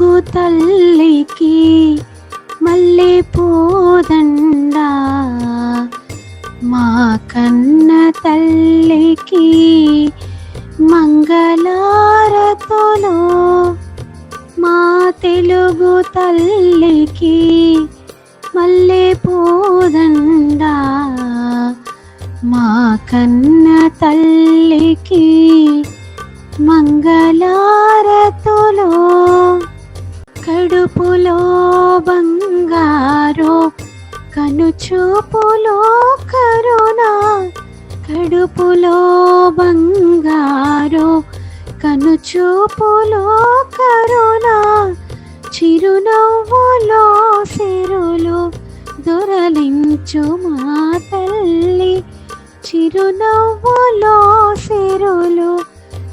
తల్లికి మళ్ళీ పోదండ. మా కన్న తల్లికి మంగళారతులు మా తెలుగు తల్లికి మళ్ళీ పోదండ. మా కన్న తల్లికి మంగళారతులు చూపులో కరుణ కడుపులో బంగారు కనుచూపులో కరుణ చిరునవ్వులో సిరులు దొరలించు మా తల్లి. చిరునవ్వులో సిరులు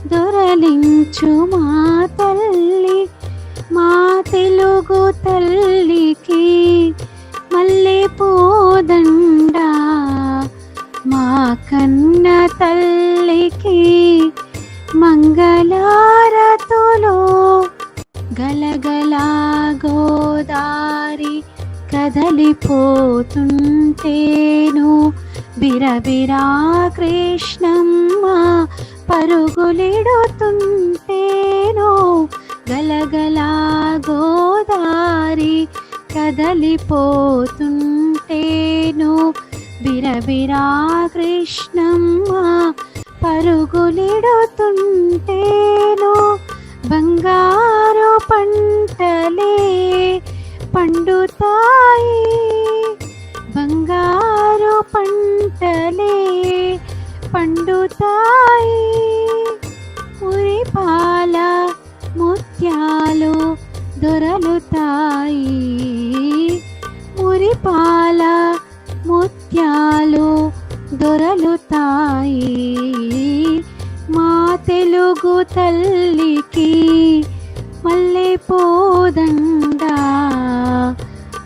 దొరలించు మా తల్లి. మా తెలుగు కన్న తల్లికి మంగళారతులు. గలగలా గోదారి కదలిపోతుంటేను. బిరబిరా కృష్ణమ్మ పరుగులిడుతుంటేను. గలగలా గోదారి కదలిపోతుంటేను. బిరబిరా కృష్ణమ్మ పరుగులిడుతుంటేను బంగారు పంటలే పండుతాయి. బంగారు పంటలే పండుతాయి. తెలుగు తల్లికి మల్లె పోదండా.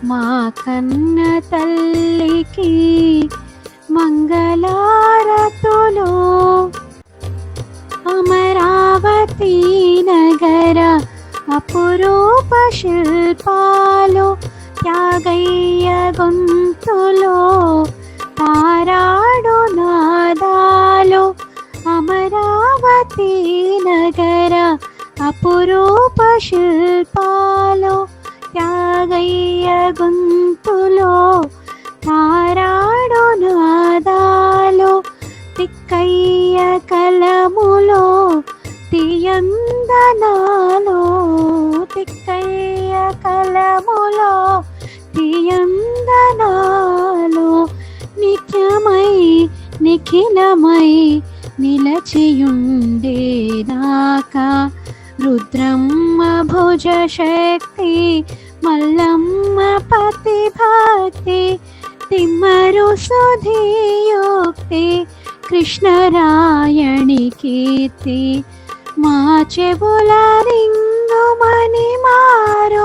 మా కన్న తల్లికి మంగళారతులు. అమరావతి నగర అపురూప శిల్పాలు త్యాగయ్య గొంతులో తారాడు నాదాలు. అమరావతి అపురూప శిల్పాలో త్యాగయ్య గొంతులో తారాడు నాదాలు తిక్కయ్య కలములో తీయందనాలో తిక్కయ్య కలములో తీయందనాలో నిత్యమై నిఖిలమై నిలచియుండేదాకా రుద్రమ్మ భుజ శక్తి మల్లమ్మ పతి భక్తి తిమ్మరు సుధియోక్తి కృష్ణరాయణి కీర్తి మా చెబుల రింగుమని మారు